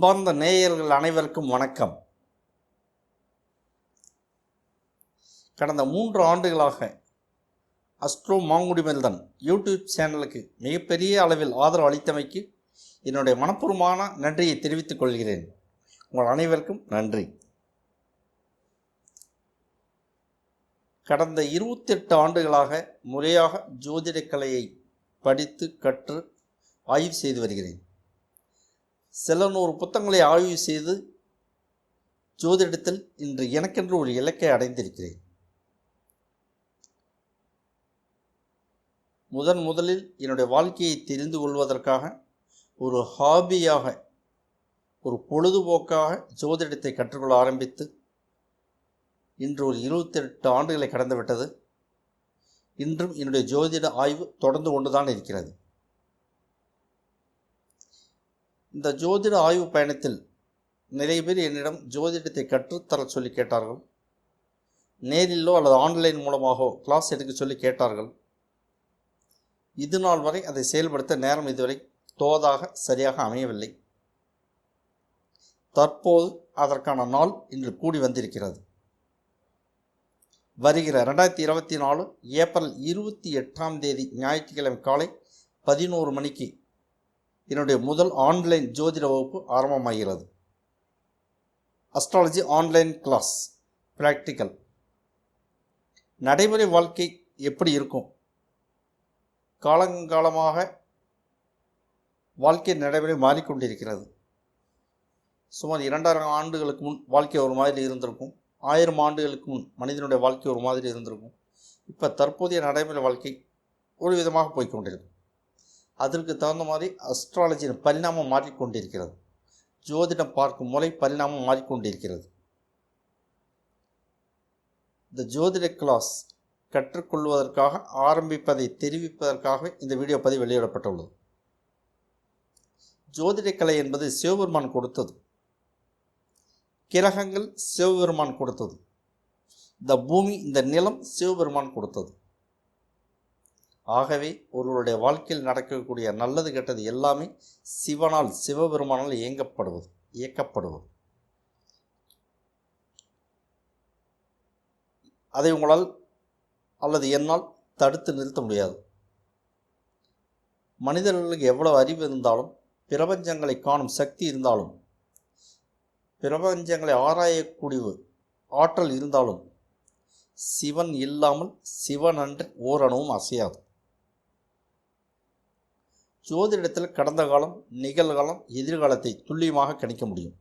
அன்பார்ந்த நேயர்கள் அனைவருக்கும் வணக்கம். கடந்த மூன்று ஆண்டுகளாக அஸ்ட்ரோ மாங்குடி மெல்தன் யூடியூப் சேனலுக்கு மிகப்பெரிய அளவில் ஆதரவு அளித்தமைக்கு என்னுடைய மனப்பூர்வமான நன்றியை தெரிவித்துக் கொள்கிறேன். உங்கள் அனைவருக்கும் நன்றி. கடந்த இருபத்தெட்டு ஆண்டுகளாக முறையாக ஜோதிடக் கலையை படித்து கற்று ஆய்வு செய்து வருகிறேன். சில நூறு புத்தகங்களை ஆய்வு செய்து ஜோதிடத்தில் இன்று எனக்கென்று ஒரு இலக்கை அடைந்திருக்கிறேன். முதன் முதலில் என்னுடைய வாழ்க்கையை தெரிந்து கொள்வதற்காக ஒரு ஹாபியாக ஒரு பொழுதுபோக்காக ஜோதிடத்தை கற்றுக்கொள்ள ஆரம்பித்து இன்று ஒரு இருபத்தெட்டு ஆண்டுகளை கடந்துவிட்டது இன்றும் என்னுடைய ஜோதிட ஆய்வு தொடர்ந்து கொண்டுதான் இருக்கிறது. இந்த ஜோதிட ஆய்வு பயணத்தில் நிறைய பேர் என்னிடம் ஜோதிடத்தை கற்றுத்தர சொல்லி கேட்டார்கள். நேரிலோ அல்லது ஆன்லைன் மூலமாகவோ கிளாஸ் எடுக்க சொல்லி கேட்டார்கள். இது நாள் வரை அதை செயல்படுத்த நேரம் இதுவரை தோதாக சரியாக அமையவில்லை. தற்போது அதற்கான நாள் இன்று கூடி வந்திருக்கிறது. வருகிற ரெண்டாயிரத்தி இருபத்தி நாலு ஏப்ரல் இருபத்தி எட்டாம் தேதி ஞாயிற்றுக்கிழமை காலை பதினோரு மணிக்கு என்னுடைய முதல் ஆன்லைன் ஜோதிட வகுப்பு ஆரம்பமாகிறது. அஸ்ட்ராலஜி ஆன்லைன் கிளாஸ் ப்ராக்டிக்கல் நடைமுறை வாழ்க்கை எப்படி இருக்கும்? காலங்காலமாக வாழ்க்கை நடைமுறை மாறிக்கொண்டிருக்கிறது. சுமார் இரண்டாயிரம் ஆண்டுகளுக்கு முன் வாழ்க்கை ஒரு மாதிரி இருந்திருக்கும். ஆயிரம் ஆண்டுகளுக்கு முன் மனிதனுடைய வாழ்க்கை ஒரு மாதிரி இருந்திருக்கும். இப்போ தற்போதைய நடைமுறை வாழ்க்கை ஒரு விதமாக போய்க்கொண்டிருக்கும் அதற்கு தகுந்த மாதிரி அஸ்ட்ராலஜியின் பரிணாமம் மாறிக்கொண்டிருக்கிறது. ஜோதிடம் பார்க்கும் முறை பரிணாமம் மாறிக்கொண்டிருக்கிறது. இந்த ஜோதிட கிளாஸ் கற்றுக்கொள்வதற்காக ஆரம்பிப்பதை தெரிவிப்பதற்காக இந்த வீடியோ பதிவு வெளியிடப்பட்டுள்ளது. ஜோதிட கலை என்பது சிவபெருமான் கொடுத்தது. கிரகங்கள் சிவபெருமான் கொடுத்தது. இந்த பூமி இந்த நிலம் சிவபெருமான் கொடுத்தது. ஆகவே ஒருவருடைய வாழ்க்கையில் நடக்கக்கூடிய நல்லது கெட்டது எல்லாமே சிவனால் சிவபெருமானால் இயங்கப்படுவது இயக்கப்படுவது. அதை உங்களால் அல்லது என்னால் தடுத்து நிறுத்த முடியாது. மனிதர்களுக்கு எவ்வளவு அறிவு இருந்தாலும் பிரபஞ்சங்களை காணும் சக்தி இருந்தாலும் பிரபஞ்சங்களை ஆராயக்கூடிய ஆற்றல் இருந்தாலும் சிவன் இல்லாமல் சிவன் அன்று ஓரணவும் அசையாது. ஜோதிடத்தில் கடந்த காலம் நிகழ்காலம் எதிர்காலத்தை துல்லியமாக கணிக்க முடியும்.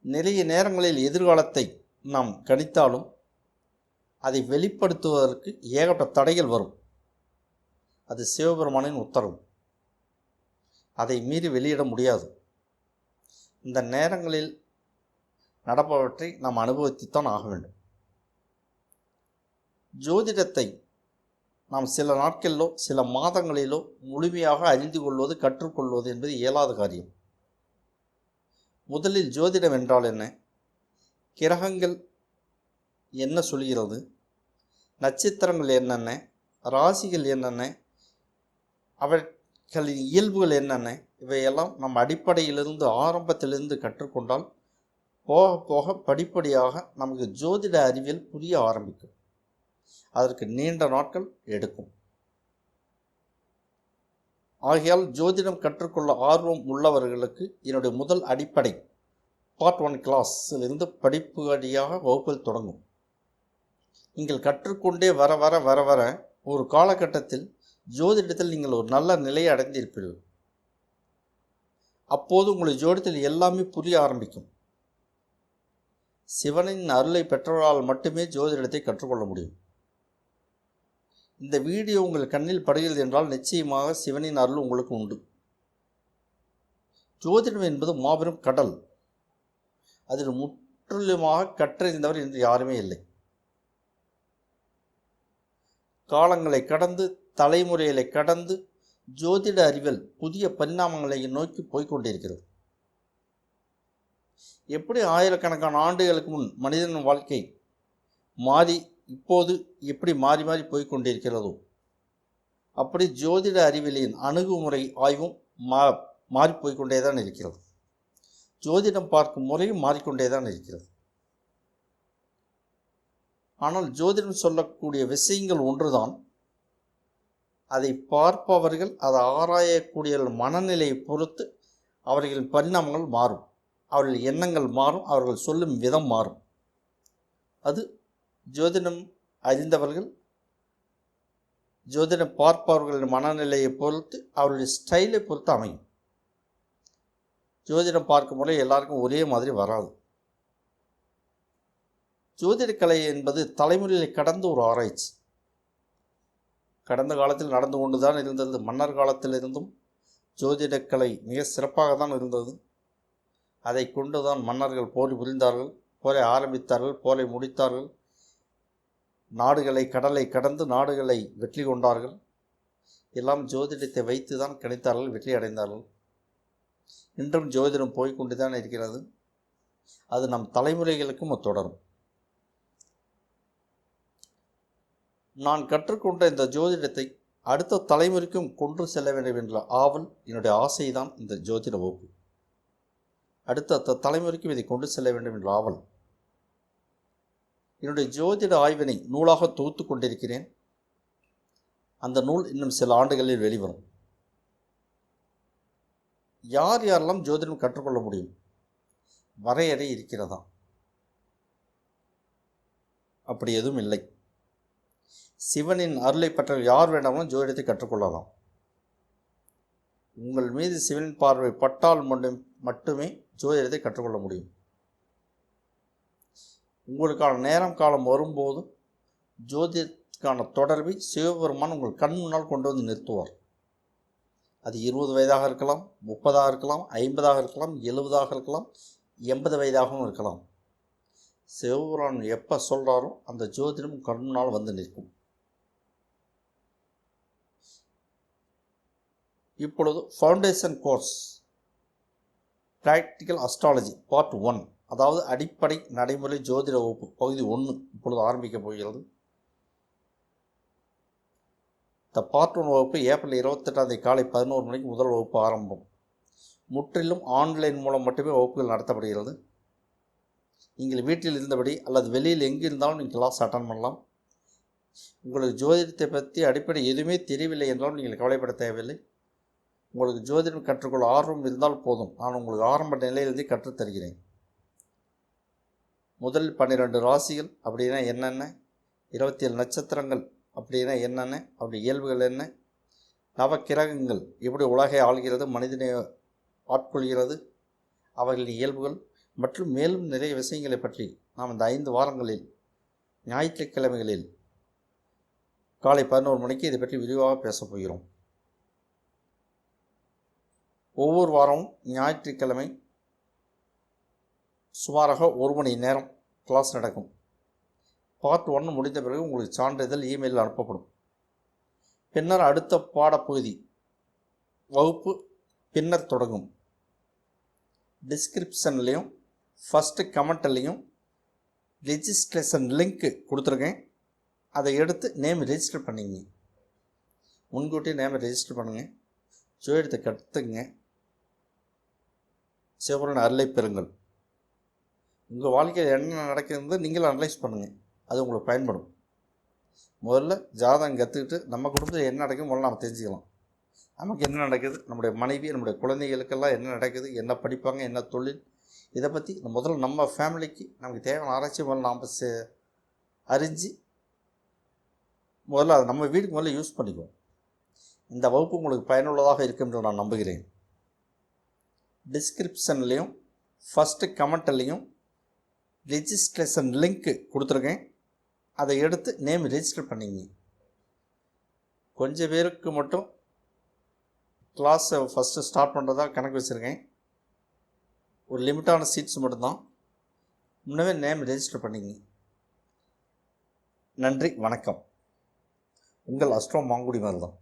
நிறைய நேரங்களில் எதிர்காலத்தை நாம் கணித்தாலும் அதை வெளிப்படுத்துவதற்கு ஏகப்பட்ட தடைகள் வரும். அது சிவபெருமானின் உத்தரவு. அதை மீறி வெளியிட முடியாது. இந்த நேரங்களில் நடப்பவற்றை நாம் அனுபவித்துத்தான் ஆக வேண்டும். ஜோதிடத்தை நாம் சில நாட்களிலோ சில மாதங்களிலோ முழுமையாக அறிந்து கொள்வது கற்றுக்கொள்வது என்பது இயலாத காரியம். முதலில் ஜோதிடம் என்றால் என்ன? கிரகங்கள் என்ன சொல்கிறது? நட்சத்திரங்கள் என்னென்ன? ராசிகள் என்னென்ன? அவர்களின் இயல்புகள் என்னென்ன? இவையெல்லாம் நம் அடிப்படையிலிருந்து ஆரம்பத்திலிருந்து கற்றுக்கொண்டால் போக போக படிப்படியாக நமக்கு ஜோதிட அறிவியல் புரிய ஆரம்பிக்கும். அதற்கு நீண்ட நாட்கள் எடுக்கும். ஆகையால் ஜோதிடம் கற்றுக்கொள்ள ஆர்வம் உள்ளவர்களுக்கு என்னுடைய முதல் அடிப்படை பார்ட் ஒன் கிளாஸிலிருந்து படிப்பு அடியாக வகுப்பில் தொடங்கும். நீங்கள் கற்றுக்கொண்டே வர வர வர வர ஒரு காலகட்டத்தில் ஜோதிடத்தில் நீங்கள் ஒரு நல்ல நிலையை அடைந்திருப்பீர்கள். அப்போது உங்களுடைய ஜோதிடத்தில் எல்லாமே புரிய ஆரம்பிக்கும். சிவனின் அருளை பெற்றவர்களால் மட்டுமே ஜோதிடத்தை கற்றுக்கொள்ள முடியும். இந்த வீடியோ உங்கள் கண்ணில் படுகிறது என்றால் நிச்சயமாக சிவனின் அருள் உங்களுக்கு உண்டு. ஜோதிடம் என்பது மாபெரும் கடல். அதில் முற்றிலுமாக கற்றறிந்தவர் என்று யாருமே இல்லை. காலங்களை கடந்து தலைமுறைகளை கடந்து ஜோதிட அறிவியல் புதிய பரிணாமங்களை நோக்கி போய்கொண்டிருக்கிறது. எப்படி ஆயிரக்கணக்கான ஆண்டுகளுக்கு முன் மனிதன் வாழ்க்கை மாறி இப்போது எப்படி மாறி மாறி போய்கொண்டிருக்கிறதோ அப்படி ஜோதிட அறிவியலின் அணுகுமுறை ஆய்வும் மா மாறிப்போய்கொண்டே தான் இருக்கிறது. ஜோதிடம் பார்க்கும் முறையும் மாறிக்கொண்டே தான் இருக்கிறது. ஆனால் ஜோதிடம் சொல்லக்கூடிய விஷயங்கள் ஒன்றுதான். அதை பார்ப்பவர்கள் அதை ஆராயக்கூடிய மனநிலையை பொறுத்து அவர்களின் பரிணாமங்கள் மாறும். அவர்கள் எண்ணங்கள் மாறும் அவர்கள் சொல்லும் விதம் மாறும். அது ஜோதிடம் அறிந்தவர்கள் ஜோதிடம் பார்ப்பவர்களின் மனநிலையை பொறுத்து அவருடைய ஸ்டைலை பொறுத்து அமையும். ஜோதிடம் பார்க்கும் முறை எல்லாருக்கும் ஒரே மாதிரி வராது. ஜோதிடக்கலை என்பது தலைமுறையை கடந்த ஒரு ஆராய்ச்சி. கடந்த காலத்தில் நடந்து கொண்டு தான் இருந்தது மன்னர் காலத்திலிருந்தும் ஜோதிடக்கலை மிக சிறப்பாக தான் இருந்தது. அதை கொண்டு தான் மன்னர்கள் போர் புரிந்தார்கள் போரை ஆரம்பித்தார்கள் போரை முடித்தார்கள். நாடுகளை கடலை கடந்து நாடுகளை வெற்றி கொண்டார்கள். எல்லாம் ஜோதிடத்தை வைத்து தான் கிடைத்தார்கள் வெற்றி அடைந்தார்கள். இன்றும் ஜோதிடம் போய்கொண்டு தான் இருக்கிறது. அது நம் தலைமுறைகளுக்கும் தொடரும் நான் கற்றுக்கொண்ட இந்த ஜோதிடத்தை அடுத்த தலைமுறைக்கும் கொன்று செல்ல வேண்டும் என்ற ஆவல் என்னுடைய ஆசைதான் இந்த ஜோதிட வகுப்பு. அடுத்த தலைமுறைக்கும் இதை கொண்டு செல்ல வேண்டும் என்ற ஆவல். என்னுடைய ஜோதிட ஆய்வினை நூலாக தொகுத்து கொண்டிருக்கிறேன். அந்த நூல் இன்னும் சில ஆண்டுகளில் வெளிவரும். யார் யாரெல்லாம் ஜோதிடம் கற்றுக்கொள்ள முடியும்? வரையறை இருக்கிறதா? அப்படி எதுவும் இல்லை. சிவனின் அருளை பெற்ற யார் வேண்டாமலும் ஜோதிடத்தை கற்றுக்கொள்ளலாம். உங்கள் மீது சிவனின் பார்வை பட்டால் மட்டும் மட்டுமே ஜோதிடத்தை கற்றுக்கொள்ள முடியும். உங்களுக்கான நேரம் காலம் வரும்போது ஜோதியத்துக்கான தொடர்பை சிவபெருமான் உங்கள் கண் முன்னால் கொண்டு வந்து நிறுத்துவார். அது இருபது வயதாக இருக்கலாம் முப்பதாக இருக்கலாம் ஐம்பதாக இருக்கலாம் எழுபதாக இருக்கலாம் எண்பது வயதாகவும் இருக்கலாம். சிவபுரான் எப்போ சொல்கிறாரோ அந்த ஜோதிடம் கண் முன்னால் வந்து நிற்கும். இப்பொழுது foundation course practical astrology part one அதாவது அடிப்படை நடைமுறை ஜோதிட வகுப்பு பகுதி ஒன்று இப்பொழுது ஆரம்பிக்கப் போகிறது. இந்த பார்ட் ஒன் வகுப்பு ஏப்ரல் இருபத்தெட்டாம் தேதி காலை பதினோரு மணிக்கு முதல் வகுப்பு ஆரம்பம். முற்றிலும் ஆன்லைன் மூலம் மட்டுமே வகுப்புகள் நடத்தப்படுகிறது. நீங்கள் வீட்டில் இருந்தபடி அல்லது வெளியில் எங்கே இருந்தாலும் நீங்கள் கிளாஸ் அட்டன் பண்ணலாம். உங்களுக்கு ஜோதிடத்தை பற்றி அடிப்படை எதுவுமே தெரியவில்லை என்றாலும் நீங்கள் கவலைப்பட தேவையில்லை. உங்களுக்கு ஜோதிடம் கற்றுக்கொள்ள ஆர்வம் இருந்தால் போதும். நான் உங்களுக்கு ஆரம்ப நிலையிலிருந்தே கற்றுத்தருகிறேன். முதல் பன்னிரெண்டு ராசிகள் அப்படின்னா என்னென்ன? இருபத்தி ஏழு நட்சத்திரங்கள் அப்படின்னா என்னென்ன? அப்படி இயல்புகள் என்ன? நவக்கிரகங்கள் எப்படி உலகை ஆள்கிறது மனிதனை ஆட்கொள்கிறது அவர்களின் இயல்புகள் மற்றும் மேலும் நிறைய விஷயங்களை பற்றி நாம் இந்த ஐந்து வாரங்களில் ஞாயிற்றுக்கிழமைகளில் காலை பதினோரு மணிக்கு இதை பற்றி விரிவாக பேசப் போகிறோம். ஒவ்வொரு வாரமும் ஞாயிற்றுக்கிழமை சுமாராக ஒரு மணி நேரம் கிளாஸ் நடக்கும். பார்ட் ஒன்று முடிந்த பிறகு உங்களுக்கு சான்றிதழ் இமெயிலில் அனுப்பப்படும். பின்னர் அடுத்த பாடப்பகுதி வகுப்பு பின்னர் தொடங்கும். டிஸ்கிரிப்ஷன்லேயும் ஃபஸ்ட்டு கமெண்ட்லேயும் ரிஜிஸ்ட்ரேஷன் லிங்க்கு கொடுத்துருக்கேன். அதை எடுத்து நேம் ரெஜிஸ்டர் பண்ணிங்க முன்கூட்டியே நேமை ரெஜிஸ்டர் பண்ணுங்கள் சுயத்தை கற்றுங்க சிவபுரன் அருளை பெறுங்கள். உங்கள் வாழ்க்கையில் என்ன நடக்குதுன்னு நீங்களும் அனலைஸ் பண்ணுங்கள் அது உங்களுக்கு பயன்படும். முதல்ல ஜாதகம் கற்றுக்கிட்டு நம்ம குடும்பத்தில் என்ன நடக்குது முதல்ல நம்ம தெரிஞ்சுக்கலாம். நமக்கு என்ன நடக்குது? நம்முடைய மனைவி நம்முடைய குழந்தைகளுக்கெல்லாம் என்ன நடக்குது? என்ன படிப்பாங்க? என்ன தொழில்? இதை பற்றி முதல்ல நம்ம ஃபேமிலிக்கு நமக்கு தேவையான ஆராய்ச்சி முதல்ல நாம் சே அறிஞ்சு முதல்ல அதை நம்ம வீட்டுக்கு முதல்ல யூஸ் பண்ணிக்குவோம். இந்த வகுப்பு உங்களுக்கு பயனுள்ளதாக இருக்கும் என்று நான் நம்புகிறேன். டிஸ்கிரிப்ஷன்லேயும் ஃபஸ்ட்டு கமெண்ட்லேயும் ரெஜிஸ்ட்ரேஷன் லிங்க்கு கொடுத்துருக்கேன். அதை எடுத்து நேம் ரெஜிஸ்டர் பண்ணிங்க. கொஞ்சம் பேருக்கு மட்டும் கிளாஸை ஃபஸ்ட்டு ஸ்டார்ட் பண்ணுறதா கணக்கு வச்சுருக்கேன். ஒரு லிமிட்டான சீட்ஸ் மட்டும்தான். முன்னவே நேம் ரெஜிஸ்டர் பண்ணிங்க. நன்றி வணக்கம். உங்கள் அஸ்ட்ரோ மாங்குடி மாதிரி தான்